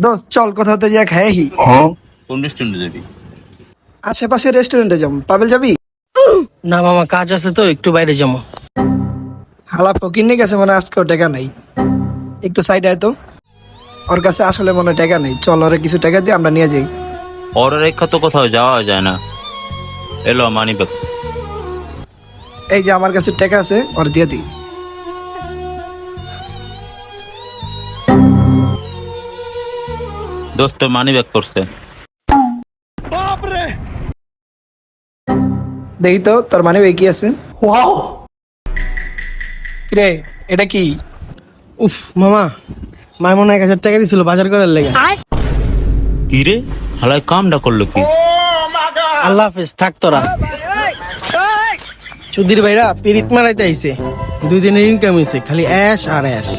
দোস্ত চল কোথাও তো যা খাই হি। কোন রেস্টুরেন্টে যাবি? আশেপাশে রেস্টুরেন্টে যাব। পাবেল যাবি? না মামা কাজ আছে তো একটু বাইরে যাব। হালা ফকির নিয়ে গেছে মনে হয় আজকেও টাকা নাই। একটু সাইড আয় তো। ওর কাছে আসলে মনে হয় টাকা নেই। চল ওরে কিছু টাকা দিয়ে আমরা নিয়ে যাই। অর্ডার রেখা তো কোথাও যাওয়া যায় না। এলো মানি ব্যাগ এই যে আমার কাছে টাকা আছে ওর দিয়ে দিই। দোস্ত মানি ব্যাক করছে। দেখি তো তোর মানে কি আছে? রে এটা কি? উফ মামা মায় মনে এক হাজার টাকা দিছিল বাজার করার লেগে। কি রে হালাই কামটা করল কি? আল্লাহ হাফেজ থাক তোরা। চুদির ভাইরা পিরিত মারাইতে আইছে। দুই দিনের ইনকাম হয়েছে খালি অ্যাশ আর অ্যাশ